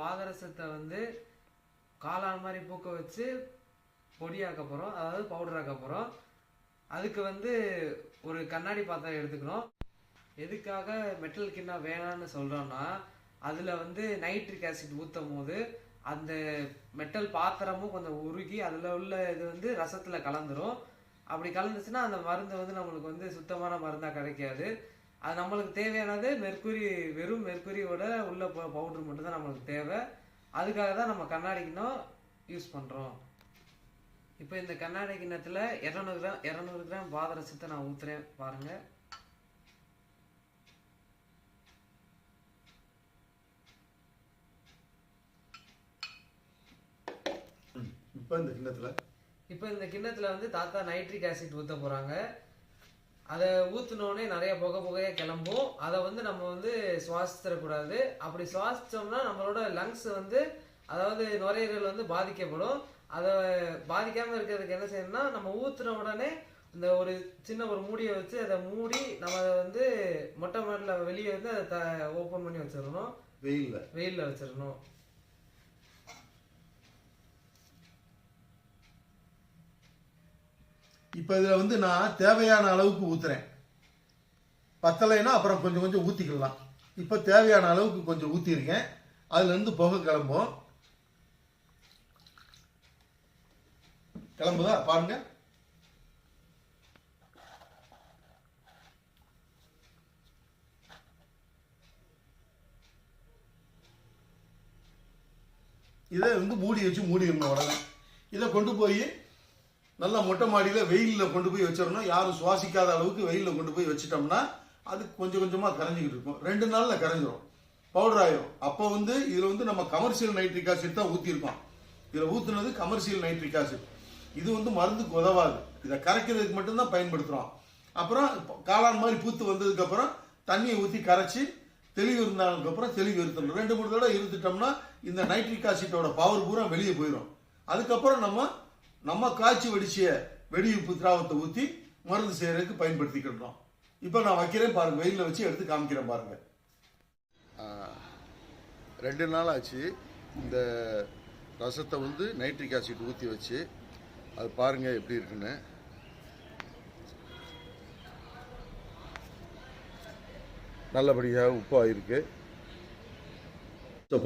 பாதரசத்தை வந்து காளான் மாதிரி பூக்க வச்சு பொடியாக்க போகிறோம் அதாவது பவுடராக்க போகிறோம் அதுக்கு வந்து ஒரு கண்ணாடி பாத்திரம் எடுத்துக்கணும். எதுக்காக மெட்டல் கிண்ணம் வேணாம்னு சொல்கிறோன்னா அதில் வந்து நைட்ரிக் ஆசிட் ஊற்றும் போது அந்த மெட்டல் பாத்திரமும் கொஞ்சம் உருகி அதில் உள்ள இது வந்து ரசத்தில் கலந்துரும். அப்படி கலந்துச்சுன்னா அந்த மருந்து வந்து நம்மளுக்கு வந்து சுத்தமான மருந்தாக கிடைக்காது. அது நம்மளுக்கு தேவையானது மெர்க்குரி வெறும் மெர்க்குரியோட உள்ள பவுடர் மட்டும் தான் நம்மளுக்கு தேவை. அதுக்காக தான் நம்ம கண்ணாடி கிண்ணம் யூஸ் பண்ணுறோம் இப்போ இந்த கண்ணாடி கிண்ணத்தில் இரநூறு கிராம் இரநூறு கிராம் பாதரசத்தை நான் ஊற்றுறேன் பாருங்கள் இப்போ இந்த கிண்ணத்தில்? இப்போ இந்த கிண்ணத்தில் வந்து தாத்தா நைட்ரிக் ஆசிட் ஊற்ற போகிறாங்க அதை ஊற்றினோடனே நிறைய புகை புகையாக கிளம்பும். அதை வந்து நம்ம வந்து சுவாசிச்சிடக்கூடாது. அப்படி சுவாசித்தோம்னா நம்மளோட லங்ஸ் வந்து அதாவது நுரையீரல் வந்து பாதிக்கப்படும். அதை பாதிக்காமல் இருக்கிறதுக்கு என்ன செய்யணும்னா நம்ம ஊற்றுன உடனே இந்த ஒரு சின்ன ஒரு மூடியை வச்சு அதை மூடி நம்ம அதை வந்து மொட்டை மாடியில் வெளியே வந்து அதை த ஓப்பன் பண்ணி வச்சிடணும். வெயிலில். வெயிலில் வச்சிடணும். இப்போ இதில் வந்து நான் தேவையான அளவுக்கு ஊற்றுறேன் பத்தலைன்னா அப்புறம் கொஞ்சம் கொஞ்சம் ஊற்றிக்கலாம் இப்போ தேவையான அளவுக்கு கொஞ்சம் ஊற்றிருக்கேன் அதுலேருந்து புகை கிளம்பும். கிளம்புதா? பாருங்க. இதை வந்து மூடி வச்சு மூடிடணும் உடனே இதை கொண்டு போய் நல்லா மொட்டை மாடியில் வெயிலில் கொண்டு போய் வச்சிடணும். யாரும் சுவாசிக்காத அளவுக்கு வெயிலில் கொண்டு போய் வச்சிட்டோம்னா அது கொஞ்சம் கொஞ்சமாக கரைஞ்சிக்கிட்டு இருக்கும். ரெண்டு நாளில் கரைஞ்சிரும். பவுடர் ஆயிரும். அப்போ வந்து இதில் வந்து நம்ம கமர்ஷியல் நைட்ரிக் ஆசிட் தான் ஊற்றிருக்கோம் இதில் ஊற்றுனது கமர்ஷியல் நைட்ரிக் ஆசிட் இது வந்து மருந்துக்கு உதவாது. இதை கரைக்கிறதுக்கு மட்டும்தான் பயன்படுத்துகிறோம் அப்புறம் இப்போ காளான் மாதிரி பூத்து வந்ததுக்கப்புறம் தண்ணியை ஊற்றி கரைச்சி தெளிவு இருந்தாலுக்கப்புறம் தெளிவு இருத்தணும். ரெண்டு மூணு தடவை இருந்துட்டோம்னா இந்த நைட்ரிக் ஆசிட்டோட பவர் பூரா வெளியே போயிடும் அதுக்கப்புறம் நம்ம நம்ம காய்ச்சி வடிச்சிய வெடியுப்பு திராவத்தை ஊற்றி மருந்து செய்யறதுக்கு பயன்படுத்திக்கிட்டோம் இப்போ நான் வைக்கிறேன் பாருங்க வெயிலில் வச்சு எடுத்து காமிக்கிறேன் பாருங்க. ரெண்டு நாள் ஆச்சு இந்த ரசத்தை வந்து நைட்ரிக் ஆசிட் ஊற்றி வச்சு அது பாருங்க எப்படி இருக்குன்னு. நல்லபடியாக உப்பாக இருக்கு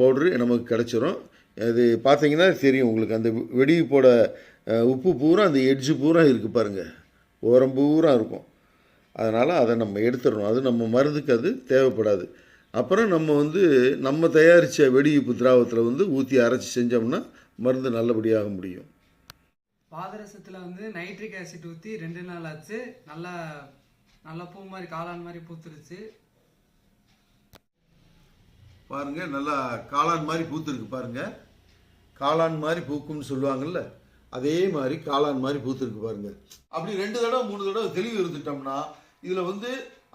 பவுட்ரு நமக்கு கிடச்சிரும். அது பார்த்தீங்கன்னா தெரியும் உங்களுக்கு அந்த வெடிப்போட உப்பு பூரா அந்த எட்ஜு பூரா இருக்குது பாருங்கள் ஓரம் பூரா இருக்கும். அதனால் அதை நம்ம எடுத்துடணும். அது நம்ம மருந்துக்கு அது தேவைப்படாது. அப்புறம் நம்ம வந்து நம்ம தயாரித்த வெடியுப்பு திராவத்தில் வந்து ஊற்றி அரைச்சி செஞ்சோம்னா மருந்து நல்லபடியாக முடியும். பாதரசத்தில் வந்து நைட்ரிக் ஆசிட் ஊற்றி ரெண்டு நாள் ஆச்சு. நல்லா நல்லா பூ மாதிரி காளான் மாதிரி பூத்துருச்சு. பாருங்க நல்லா காளான் மாதிரி பூத்துருக்கு பாருங்க. காளான் மாதிரி பூக்கும்னு சொல்லுவாங்கல்ல? அதே மாதிரி காளான் மாதிரி பூத்துருக்கு பாருங்க. அப்படி ரெண்டு தடவை மூணு தடவை தெளிவு இருந்துட்டோம்னா இதுல வந்து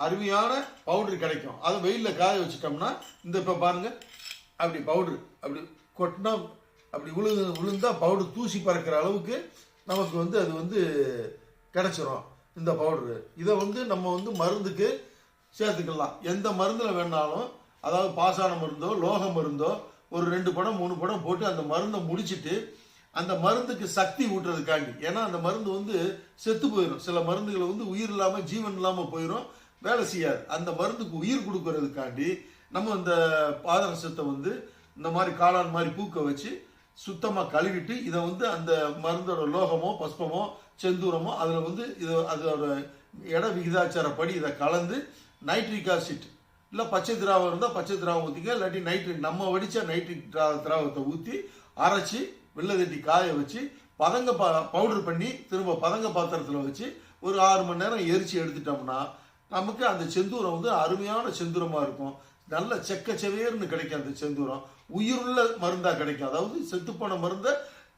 அருமையான பவுடர் கிடைக்கும். அதை வெயிலில் காய வச்சுட்டோம்னா இந்த இப்போ பாருங்க அப்படி பவுடர் அப்படி கொட்டினா அப்படி உழுது விழுந்தா பவுடர் தூசி பறக்கிற அளவுக்கு நமக்கு வந்து அது வந்து கிடச்சிரும் இந்த பவுடரு இதை வந்து நம்ம வந்து மருந்துக்கு சேர்த்துக்கலாம். எந்த மருந்தில் வேணாலும் அதாவது பாசான மருந்தோ லோக மருந்தோ ஒரு ரெண்டு படம் மூணு படம் போட்டு அந்த மருந்தை முடிச்சிட்டு அந்த மருந்துக்கு சக்தி ஊட்டுறதுக்காண்டி. ஏன்னா அந்த மருந்து வந்து செத்து போயிடும் சில மருந்துகள் வந்து உயிர் இல்லாமல் ஜீவன் இல்லாமல் போயிடும் வேலை செய்யாது. அந்த மருந்துக்கு உயிர் கொடுக்கறதுக்காண்டி நம்ம இந்த பாதரசத்தை வந்து இந்த மாதிரி காளான் மாதிரி பூக்க வச்சு சுத்தமாக கழுவிட்டு இதை வந்து அந்த மருந்தோட லோகமோ பஸ்பமோ செந்தூரமோ அதில் வந்து இது அதோட இட விகிதாச்சாரப்படி இதை கலந்து நைட்ரிக் ஆசிட். இல்லை பச்சை திராவம் இருந்தால் பச்சை திராவம் ஊற்றிக்க இல்லாட்டி நைட்ரிக் நம்ம வடித்த நைட்ரிக் திராவத்தை ஊற்றி அரைச்சி வெள்ளை தட்டி காய வச்சு பதங்க பா பவுடர் பண்ணி திரும்ப பதங்க பாத்திரத்தில் வச்சு ஒரு ஆறு மணி நேரம் எரிச்சு எடுத்துட்டோம்னா நமக்கு அந்த செந்தூரம் வந்து அருமையான செந்தூரமாக இருக்கும். நல்ல செக்க செவேர்னு கிடைக்கும் அந்த செந்தூரம். உயிருள்ள மருந்தாக கிடைக்கும். அதாவது செத்துப்போன மருந்தை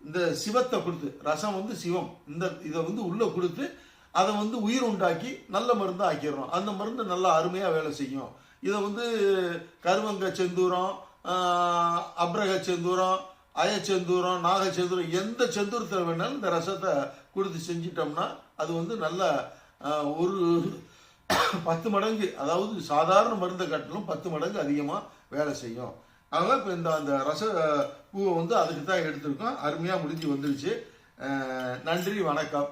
இந்த சிவத்தை கொடுத்து ரசம் வந்து சிவம். இந்த இதை வந்து உள்ளே கொடுத்து அதை வந்து உயிர் உண்டாக்கி நல்ல மருந்தாக ஆக்கிடுறோம். அந்த மருந்து நல்லா அருமையாக வேலை செய்யும். இதை வந்து கருவங்க செந்தூரம் அப்ரக செந்தூரம் அயச்செந்தூரம் நாகச்செந்தூரம் எந்த செந்தூரத்தில் வேணாலும் இந்த ரசத்தை கொடுத்து செஞ்சிட்டோம்னா அது வந்து நல்ல ஒரு பத்து மடங்கு அதாவது சாதாரண மருந்தை காட்டிலும் பத்து மடங்கு அதிகமாக வேலை செய்யும். அதனால் இப்போ இந்த அந்த ரச பூவை வந்து அதுக்கு தான் எடுத்திருக்கோம். அருமையாக முடிஞ்சு வந்துருச்சு. நன்றி வணக்கம்.